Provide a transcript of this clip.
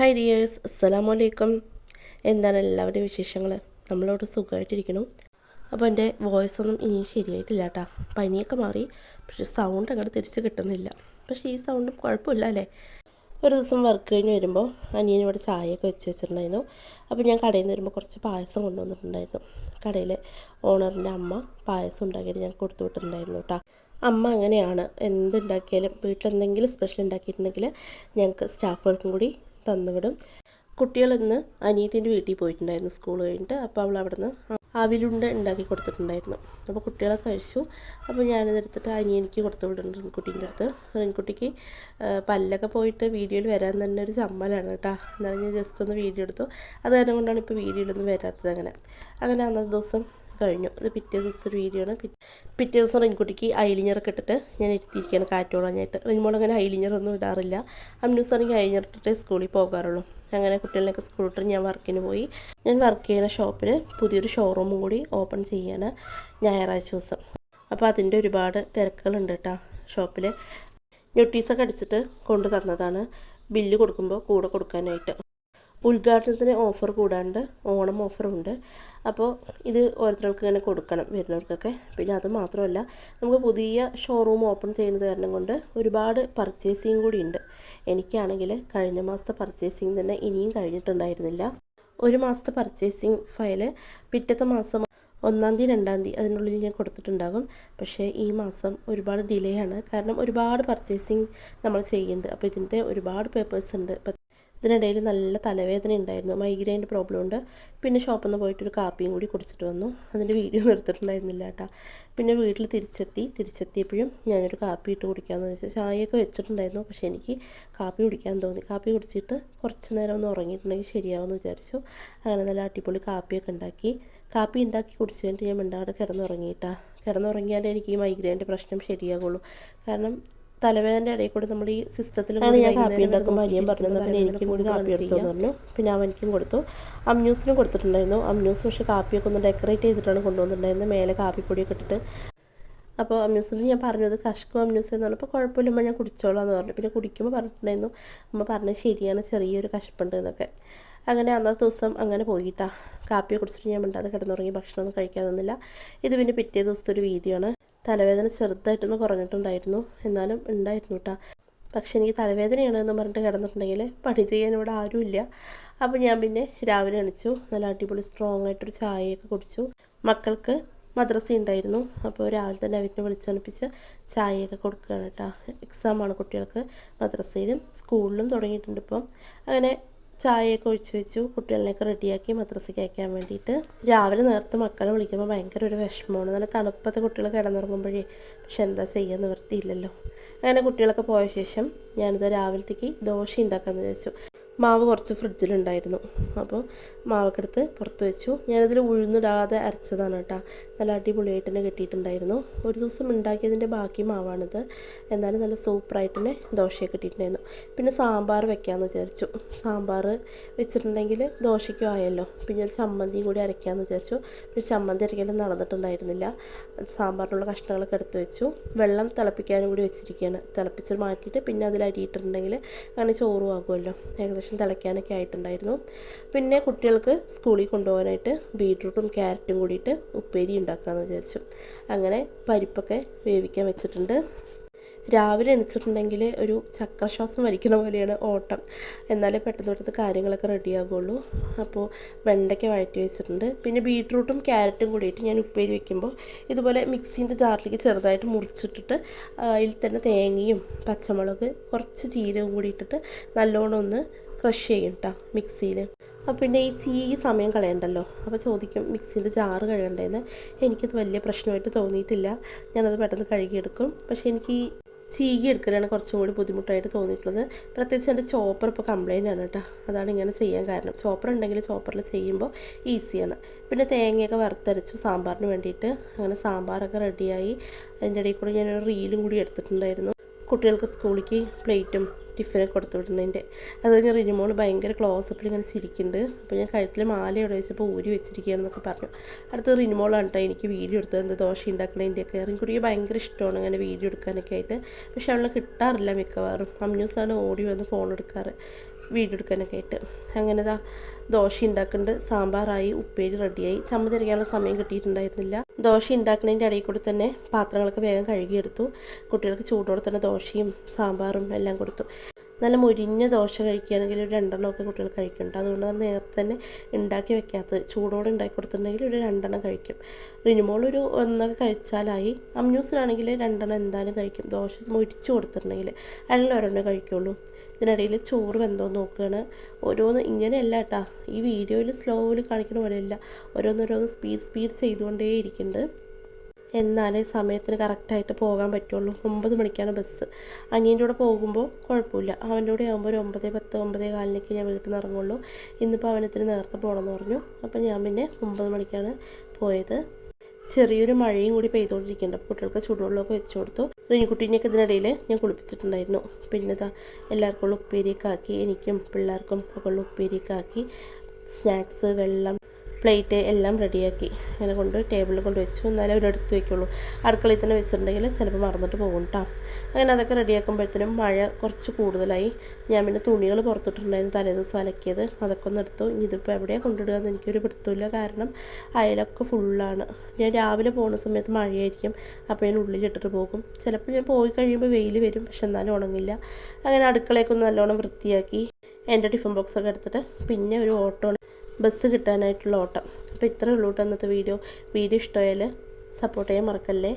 Hi dears അസ്സലാമു അലൈക്കും എന്താണ് എല്ലാവരുടെയും വിശേഷങ്ങൾ നമ്മളോട് സുഖമായിട്ടിരിക്കണം അപ്പോൾ എന്റെ വോയിസ് ഒന്നും ഇനിയും ശരിയായിട്ടില്ല കേട്ടോ പനിയൊക്കെ മാറി. പക്ഷെ സൗണ്ട് അങ്ങോട്ട് തിരിച്ച് കിട്ടുന്നില്ല. പക്ഷേ ഈ സൗണ്ടും കുഴപ്പമില്ല അല്ലേ? ഒരു ദിവസം വർക്ക് കഴിഞ്ഞ് വരുമ്പോൾ അനിയൻ ഇവിടെ ചായയൊക്കെ വെച്ച് വെച്ചിട്ടുണ്ടായിരുന്നു. അപ്പോൾ ഞാൻ കടയിൽ നിന്ന് വരുമ്പോൾ കുറച്ച് പായസം കൊണ്ടുവന്നിട്ടുണ്ടായിരുന്നു. കടയിലെ ഓണറിന്റെ അമ്മ പായസം ഉണ്ടാക്കിയിട്ട് ഞാൻ കൊടുത്തു വിട്ടിട്ടുണ്ടായിരുന്നു കേട്ടോ അമ്മ അങ്ങനെയാണ്. എന്തുണ്ടാക്കിയാലും വീട്ടിലെന്തെങ്കിലും സ്പെഷ്യൽ ഉണ്ടാക്കിയിട്ടുണ്ടെങ്കിൽ ഞങ്ങൾക്ക് സ്റ്റാഫുകൾക്കും കൂടി തന്നുവിടും. കുട്ടികളിന്ന് അനിയത്തിന്റെ വീട്ടിൽ പോയിട്ടുണ്ടായിരുന്നു സ്കൂൾ കഴിഞ്ഞിട്ട്. അപ്പോൾ അവൾ അവിടെ നിന്ന് അവിലുണ്ട ഉണ്ടാക്കി കൊടുത്തിട്ടുണ്ടായിരുന്നു. അപ്പോൾ കുട്ടികളെ കഴിച്ചു. അപ്പോൾ ഞാനത് എടുത്തിട്ട് അനിയനിക്ക് കൊടുത്തു വിടുന്നുണ്ട് റിൻകുട്ടീന്റെ അടുത്ത്. റിൻകുട്ടിക്ക് ആ, പല്ലൊക്കെ പോയിട്ട് വീഡിയോയിൽ വരാൻ തന്നെ ഒരു ചമ്മലാണ് കേട്ടോ. എന്നാലും ഞാൻ ജസ്റ്റ് ഒന്ന് വീഡിയോ എടുത്തു. അത് കാരണം കൊണ്ടാണ് ഇപ്പോൾ വീഡിയോയിലൊന്നും വരാത്തത് അങ്ങനെ. അങ്ങനെ അന്നത്തെ ദിവസം കഴിഞ്ഞു. ഇത് പിറ്റേ ദിവസത്തെ ഒരു വീഡിയോ ആണ്. പിറ്റേ ദിവസം റിൻകുട്ടിക്ക് ഐലിഞ്ഞറൊക്കെ ഇട്ടിട്ട് ഞാൻ ഇരുത്തിയിരിക്കുകയാണ് കാറ്റോളഞ്ഞായിട്ട് റിൻമോൾ അങ്ങനെ ഐലിഞ്ഞറൊന്നും ഇടാറില്ല. അമ്നൂസ് ആണെങ്കിൽ ഐലിഞ്ഞറിട്ടിട്ട് സ്കൂളിൽ പോകാറുള്ളൂ. അങ്ങനെ കുട്ടികളിലൊക്കെ സ്കൂൾ ഇട്ട് ഞാൻ വർക്കിന് പോയി. ഞാൻ വർക്ക് ചെയ്യുന്ന ഷോപ്പിൽ പുതിയൊരു ഷോറൂമും കൂടി ഓപ്പൺ ചെയ്യാണ് ഞായറാഴ്ച ദിവസം. അപ്പോൾ അതിന്റെ ഒരുപാട് തിരക്കുകളുണ്ട് കേട്ടോ ഷോപ്പിൽ നോട്ടീസൊക്കെ അടിച്ചിട്ട് കൊണ്ടു തന്നതാണ്. ബില്ല് കൊടുക്കുമ്പോൾ കൂടെ കൊടുക്കാനായിട്ട്. ഉദ്ഘാടനത്തിന് ഓഫർ കൂടാണ്ട് ഓണം ഓഫറുണ്ട്. അപ്പോൾ ഇത് ഓരോരുത്തർക്ക് തന്നെ കൊടുക്കണം വരുന്നവർക്കൊക്കെ. പിന്നെ അത് മാത്രമല്ല നമുക്ക് പുതിയ ഷോറൂം ഓപ്പൺ ചെയ്യുന്നത് കാരണം കൊണ്ട് ഒരുപാട് പർച്ചേസിങ് കൂടി ഉണ്ട്. എനിക്കാണെങ്കിൽ കഴിഞ്ഞ മാസത്തെ പർച്ചേസിങ് തന്നെ ഇനിയും കഴിഞ്ഞിട്ടുണ്ടായിരുന്നില്ല. ഒരു മാസത്തെ പർച്ചേസിങ് ഫയൽ പിറ്റത്തെ മാസം ഒന്നാം തീയതി രണ്ടാം തീയതി അതിനുള്ളിൽ ഞാൻ കൊടുത്തിട്ടുണ്ടാകും. പക്ഷേ ഈ മാസം ഒരുപാട് ഡിലേ ആണ്. കാരണം ഒരുപാട് പർച്ചേസിങ് നമ്മൾ ചെയ്യുന്നുണ്ട്. അപ്പോൾ ഇതിന്റെ ഒരുപാട് പേപ്പേഴ്സ് ഉണ്ട്. ഇതിനിടയിൽ നല്ല തലവേദന ഉണ്ടായിരുന്നു. മൈഗ്രൈന്റെ പ്രോബ്ലം ഉണ്ട് പിന്നെ ഷോപ്പിൽ നിന്ന് പോയിട്ട് ഒരു കാപ്പിയും കൂടി കുടിച്ചിട്ട് വന്നു. അതിന്റെ വീഡിയോ നിർത്തിയിട്ടുണ്ടായിരുന്നില്ല കേട്ടോ. പിന്നെ വീട്ടിൽ തിരിച്ചെത്തി. തിരിച്ചെത്തിയപ്പോഴും ഞാനൊരു കാപ്പി ഇട്ട് കുടിക്കാമെന്ന് വെച്ചാൽ ചായയൊക്കെ വെച്ചിട്ടുണ്ടായിരുന്നു. പക്ഷേ എനിക്ക് കാപ്പി കുടിക്കാൻ തോന്നി. കാപ്പി കുടിച്ചിട്ട് കുറച്ച് നേരം ഒന്ന് ഉറങ്ങിയിട്ടുണ്ടെങ്കിൽ ശരിയാവുമെന്ന് വിചാരിച്ചു. അങ്ങനെ നല്ല അടിപൊളി കാപ്പിയൊക്കെ ഉണ്ടാക്കി. കാപ്പി ഉണ്ടാക്കി കുടിച്ചു കഴിഞ്ഞിട്ട് ഞാൻ മിണ്ടാതെ കിടന്നുറങ്ങിയിട്ടാ കിടന്നുറങ്ങിയാലേ എനിക്ക് ഈ മൈഗ്രൈന്റെ പ്രശ്നം ശരിയാകുള്ളൂ കാരണം തലവേദനയുടെ ഇടയിൽ കൂടെ നമ്മൾ ഈ സിസ്റ്റത്തിൽ ഞാൻ കാപ്പി ഉണ്ടാക്കുമ്പോൾ അനിയൻ പറഞ്ഞു "എന്നാ പിന്നെ എനിക്കും കൂടി കാപ്പി എടുത്തോന്ന് പറഞ്ഞു. പിന്നെ അവനിക്കും കൊടുത്തു. അമ്യൂസിനും കൊടുത്തിട്ടുണ്ടായിരുന്നു. അമ്യൂസ് പക്ഷേ കാപ്പിയൊക്കെ ഒന്ന് ഡെക്കറേറ്റ് ചെയ്തിട്ടാണ് കൊണ്ടുവന്നിട്ടുണ്ടായിരുന്നത്. മേലെ കാപ്പിപ്പൊടിയൊക്കെ ഇട്ടിട്ട്. അപ്പോൾ അമ്യൂസിന് ഞാൻ പറഞ്ഞത് കഷ്കോ അമ്യൂസ് എന്ന് പറഞ്ഞപ്പോൾ കുഴപ്പമില്ല അമ്മ ഞാൻ കുടിച്ചോളാം എന്ന് പറഞ്ഞു. പിന്നെ കുടിക്കുമ്പോൾ പറഞ്ഞിട്ടുണ്ടായിരുന്നു അമ്മ പറഞ്ഞത് ശരിയാണ് ചെറിയൊരു കഷ്പുണ്ട് എന്നൊക്കെ. അങ്ങനെ അന്നത്തെ ദിവസം അങ്ങനെ പോയിട്ടാ. കാപ്പിയെ കുടിച്ചിട്ട് ഞാൻ മിണ്ടാതെ കിടന്നുറങ്ങി ഭക്ഷണമൊന്നും കഴിക്കാൻ നിന്നില്ല. ഇത് പിന്നെ പിറ്റേ ദിവസത്തെ ഒരു വീഡിയോ ആണ്. തലവേദന ചെറുതായിട്ടൊന്ന് കുറഞ്ഞിട്ടുണ്ടായിരുന്നു. എന്നാലും ഉണ്ടായിരുന്നു കേട്ടോ പക്ഷെ എനിക്ക് തലവേദനയാണ് എന്ന് പറഞ്ഞിട്ട് കിടന്നിട്ടുണ്ടെങ്കിൽ പണി ചെയ്യാൻ ഇവിടെ ആരുമില്ല. അപ്പോൾ ഞാൻ പിന്നെ രാവിലെ എണിച്ചു. നല്ല അടിപൊളി സ്ട്രോങ് ആയിട്ടൊരു ചായയൊക്കെ കുടിച്ചു. മക്കൾക്ക് മദ്രസ ഉണ്ടായിരുന്നു. അപ്പോൾ രാവിലെ തന്നെ അവരിനെ വിളിച്ചണിപ്പിച്ച് ചായയൊക്കെ കൊടുക്കുകയാണ് കേട്ടോ എക്സാമാണ് കുട്ടികൾക്ക് മദ്രസയിലും സ്കൂളിലും തുടങ്ങിയിട്ടുണ്ട് ഇപ്പം. അങ്ങനെ ചായയൊക്കെ ഒഴിച്ചു വെച്ചു. കുട്ടികളിലേക്ക് റെഡിയാക്കി മദ്രസയ്ക്ക് അയക്കാൻ വേണ്ടിയിട്ട്. രാവിലെ നേരത്തെ മക്കളെ വിളിക്കുമ്പോൾ ഭയങ്കര ഒരു വിഷമമാണ്. നല്ല തണുപ്പത്തെ കുട്ടികൾ കിടന്നുറങ്ങുമ്പോഴേ പക്ഷെ എന്താ ചെയ്യുക നിവൃത്തിയില്ലല്ലോ. അങ്ങനെ കുട്ടികളൊക്കെ പോയ ശേഷം ഞാനിത് രാവിലത്തേക്ക് ദോശ ഉണ്ടാക്കാമെന്ന് വിചാരിച്ചു. മാവ് കുറച്ച് ഫ്രിഡ്ജിലുണ്ടായിരുന്നു. അപ്പോൾ മാവൊക്കെ എടുത്ത് പുറത്ത് വെച്ചു. ഞാനതിൽ ഉഴുന്നിടാതെ അരച്ചതാണ് കേട്ടോ. നല്ല അടിപൊളിയായിട്ട് തന്നെ കിട്ടിയിട്ടുണ്ടായിരുന്നു. ഒരു ദിവസം ഉണ്ടാക്കിയതിന്റെ ബാക്കി മാവാണിത്. എന്നാലും നല്ല സൂപ്പറായിട്ട് തന്നെ ദോശയൊക്കെ കിട്ടിയിട്ടുണ്ടായിരുന്നു പിന്നെ സാമ്പാർ വെക്കാമെന്ന് വിചാരിച്ചു. സാമ്പാർ വെച്ചിട്ടുണ്ടെങ്കിൽ ദോശയ്ക്കും ആയല്ലോ. പിന്നെ ഒരു ചമ്മന്തിയും കൂടി അരയ്ക്കാമെന്ന് വിചാരിച്ചു. പിന്നെ ചമ്മന്തി അരയ്ക്കാൻ നടന്നിട്ടുണ്ടായിരുന്നില്ല. സാമ്പാറിനുള്ള കഷ്ണങ്ങളൊക്കെ എടുത്ത് വെച്ചു. വെള്ളം തിളപ്പിക്കാനും കൂടി വെച്ചിരിക്കുകയാണ്. തിളപ്പിച്ച് മാറ്റിയിട്ട് പിന്നെ അതിൽ അരിയിട്ടുണ്ടെങ്കിൽ അങ്ങനെ ചോറും ആകുമല്ലോ. ഏകദേശം തിളയ്ക്കാനൊക്കെ ആയിട്ടുണ്ടായിരുന്നു. പിന്നെ കുട്ടികൾക്ക് സ്കൂളിൽ കൊണ്ടുപോകാനായിട്ട് ബീട്രൂട്ടും ക്യാരറ്റും കൂടിയിട്ട് ഉപ്പേരി ഉണ്ടാക്കാമെന്ന് വിചാരിച്ചു. അങ്ങനെ പരിപ്പൊക്കെ വേവിക്കാൻ വെച്ചിട്ടുണ്ട്. രാവിലെ എണിച്ചിട്ടുണ്ടെങ്കിൽ ഒരു ചക്രശ്വാസം വലിക്കുന്ന പോലെയാണ് ഓട്ടം. എന്നാലേ പെട്ടെന്ന് പെട്ടെന്ന് കാര്യങ്ങളൊക്കെ റെഡിയാകുള്ളൂ അപ്പോൾ വെണ്ടയ്ക്ക വഴറ്റി വെച്ചിട്ടുണ്ട്. പിന്നെ ബീട്രൂട്ടും ക്യാരറ്റും കൂടിയിട്ട് ഞാൻ ഉപ്പേരി വെക്കുമ്പോൾ ഇതുപോലെ മിക്സീന്റെ ജാറിലേക്ക് ചെറുതായിട്ട് മുറിച്ചിട്ടിട്ട് അതിൽ തന്നെ തേങ്ങയും പച്ചമുളക് കുറച്ച് ജീരകവും കൂടി ഇട്ടിട്ട് നല്ലോണം ഒന്ന് ക്രഷ് ചെയ്യും കേട്ടോ മിക്സിയിൽ അപ്പോൾ പിന്നെ ഈ ചീ സമയം കളയണ്ടല്ലോ. അപ്പോൾ ചോദിക്കും മിക്സിന്റെ ജാറ് കഴുകണ്ടേന്ന്? എനിക്കത് വലിയ പ്രശ്നമായിട്ട് തോന്നിയിട്ടില്ല. ഞാനത് പെട്ടെന്ന് കഴുകിയെടുക്കും. പക്ഷേ എനിക്ക് ഈ ചീകി എടുക്കലാണ് കുറച്ചും കൂടി ബുദ്ധിമുട്ടായിട്ട് തോന്നിയിട്ടുള്ളത്. പ്രത്യേകിച്ച് എന്റെ ചോപ്പർ ഇപ്പോൾ കംപ്ലൈന്റ് ആണ് കേട്ടോ അതാണ് ഇങ്ങനെ ചെയ്യാൻ കാരണം. ചോപ്പർ ഉണ്ടെങ്കിൽ ചോപ്പറിൽ ചെയ്യുമ്പോൾ ഈസിയാണ്. പിന്നെ തേങ്ങയൊക്കെ വറുത്തരച്ചു സാമ്പാറിന് വേണ്ടിയിട്ട്. അങ്ങനെ സാമ്പാറൊക്കെ റെഡിയായി. അതിന്റെ ഇടയിൽ കൂടെ ഞാനൊരു റീലും കൂടി എടുത്തിട്ടുണ്ടായിരുന്നു. കുട്ടികൾക്ക് സ്കൂളിലേക്ക് പ്ലേറ്റും ടിഫിനൊക്കെ കൊടുത്തു വിടുന്നതിന്റെ അത് കഴിഞ്ഞ് റിനിമോൾ ഭയങ്കര ക്ലോസപ്പിൽ ഇങ്ങനെ ചിരിക്കുന്നുണ്ട്. അപ്പോൾ ഞാൻ കഴുത്തിൽ മാല ഇവിടെ വെച്ചപ്പോൾ ഊരി വെച്ചിരിക്കുകയാണെന്നൊക്കെ പറഞ്ഞു. അടുത്ത് റിനിമോളാണ് കേട്ടോ എനിക്ക് വീഡിയോ എടുത്തത്. എന്താ ദോശ ഉണ്ടാക്കണതിന്റെയൊക്കെ റിൻകുടിക്ക് ഭയങ്കര ഇഷ്ടമാണ് അങ്ങനെ വീഡിയോ എടുക്കാനൊക്കെ ആയിട്ട്. പക്ഷെ അവളെ കിട്ടാറില്ല മിക്കവാറും. അമ്യൂസാണ് ഓടി വന്ന് ഫോൺ എടുക്കാറ്. വീഡിയോ എടുക്കാനൊക്കെ ആയിട്ട്. അങ്ങനെ ദാ ദോശ ഉണ്ടാക്കുന്നുണ്ട് സാമ്പാറായി ഉപ്പേരി റെഡിയായി. ചമ്മന്തി അരയ്ക്കാനുള്ള സമയം കിട്ടിയിട്ടുണ്ടായിരുന്നില്ല. ദോശ ഉണ്ടാക്കുന്നതിന്റെ ഇടയിൽ കൂടി തന്നെ പാത്രങ്ങളൊക്കെ വേഗം കഴുകിയെടുത്തു. കുട്ടികൾക്ക് ചൂടോടെ തന്നെ ദോശയും സാമ്പാറും എല്ലാം കൊടുത്തു. നല്ല മുരിഞ്ഞ ദോശ കഴിക്കുകയാണെങ്കിൽ ഒരു രണ്ടെണ്ണമൊക്കെ കുട്ടികൾ കഴിക്കുന്നുണ്ട്. അതുകൊണ്ട് നമ്മൾ നേരത്തെ തന്നെ ഉണ്ടാക്കി വെക്കാത്തത്. ചൂടോടെ ഉണ്ടാക്കി കൊടുത്തിട്ടുണ്ടെങ്കിൽ ഒരു രണ്ടെണ്ണം കഴിക്കും. റിനിമോൾ ഒരു ഒന്നൊക്കെ കഴിച്ചാലായി. അമ്യൂസിനാണെങ്കിൽ രണ്ടെണ്ണം എന്തായാലും കഴിക്കും. ദോശ മുരിച്ച് കൊടുത്തിട്ടുണ്ടെങ്കിൽ അതിൽ ഒരെണ്ണം കഴിക്കുള്ളൂ. ഇതിനിടയിൽ ചോറ് വെന്തോ നോക്കുകയാണ് ഓരോന്ന് ഇങ്ങനെയല്ല കേട്ടാ. ഈ വീഡിയോയിൽ സ്ലോയിൽ കാണിക്കുന്ന പോലെയല്ല. ഓരോന്നോരോന്ന് സ്പീഡ് സ്പീഡ് ചെയ്തുകൊണ്ടേ ഇരിക്കുന്നുണ്ട് എന്നാലേ സമയത്തിന് കറക്റ്റായിട്ട് പോകാൻ പറ്റുള്ളൂ. ഒമ്പത് മണിക്കാണ് ബസ്. അനിയന്റെ കൂടെ പോകുമ്പോൾ കുഴപ്പമില്ല. അവന്റെ കൂടെ ആകുമ്പോൾ ഒരു ഒമ്പത് പത്ത് ഒമ്പത് കാലിനൊക്കെ ഞാൻ വീട്ടിൽ നിന്ന് ഇറങ്ങുള്ളൂ. ഇന്നിപ്പോൾ അവനത്തിന് നേരത്തെ പോകണമെന്ന് പറഞ്ഞു. അപ്പോൾ ഞാൻ പിന്നെ ഒമ്പത് മണിക്കാണ് പോയത്. ചെറിയൊരു മഴയും കൂടി പെയ്തുകൊണ്ടിരിക്കുന്നുണ്ട്. അപ്പോൾ കുട്ടികൾക്ക് ചൂടുവെള്ളമൊക്കെ വെച്ചു കൊടുത്തു. റീനിക്കുട്ടീനെയൊക്കെ ഇതിനിടയിൽ ഞാൻ കുളിപ്പിച്ചിട്ടുണ്ടായിരുന്നു. പിന്നെ ഇതാ എല്ലാവർക്കും ഉള്ള ഉപ്പേരിയൊക്കെ ആക്കി. എനിക്കും പിള്ളേർക്കും ഒക്കെ ഉള്ള ഉപ്പേരിയൊക്കെ ആക്കി. സ്നാക്സ് വെള്ളം പ്ലേറ്റ് എല്ലാം റെഡിയാക്കി. അങ്ങനെ കൊണ്ട് ടേബിളിൽ കൊണ്ട് വെച്ചു. എന്നാലേ അവരെടുത്ത് വയ്ക്കുള്ളൂ അടുക്കളയിൽ തന്നെ വെച്ചിട്ടുണ്ടെങ്കിൽ ചിലപ്പോൾ മറന്നിട്ട് പോകും കേട്ടോ അങ്ങനെ അതൊക്കെ റെഡിയാക്കുമ്പോഴത്തേനും മഴ കുറച്ച് കൂടുതലായി. ഞാൻ പിന്നെ തുണികൾ പുറത്തിട്ടുണ്ടായിരുന്നു. തലേ ദിവസം അലക്കിയത്. അതൊക്കെ ഒന്ന് എടുത്തു. ഇതിപ്പോൾ എവിടെയാണ് കൊണ്ടിടുക എന്ന് എനിക്കൊരു പിടുത്തമില്ല കാരണം അയലൊക്കെ ഫുള്ളാണ്. ഞാൻ രാവിലെ പോകുന്ന സമയത്ത് മഴയായിരിക്കും. അപ്പോൾ ഞാൻ ഉള്ളിലിട്ടിട്ട് പോകും. ചിലപ്പോൾ ഞാൻ പോയി കഴിയുമ്പോൾ വെയിൽ വരും. പക്ഷെ എന്നാലും ഉണങ്ങില്ല. അങ്ങനെ അടുക്കളയൊക്കെ ഒന്ന് നല്ലോണം വൃത്തിയാക്കി. എന്റെ ടിഫിൻ ബോക്സൊക്കെ എടുത്തിട്ട് പിന്നെ ഒരു ഓട്ടോ ബസ് കിട്ടാനായിട്ടുള്ള ഓട്ടം. അപ്പോൾ ഇത്രയേ ഉള്ളൂ കേട്ടോ ഇന്നത്തെ വീഡിയോ. വീഡിയോ ഇഷ്ടമായാൽ സപ്പോർട്ട് ചെയ്യാൻ മറക്കല്ലേ?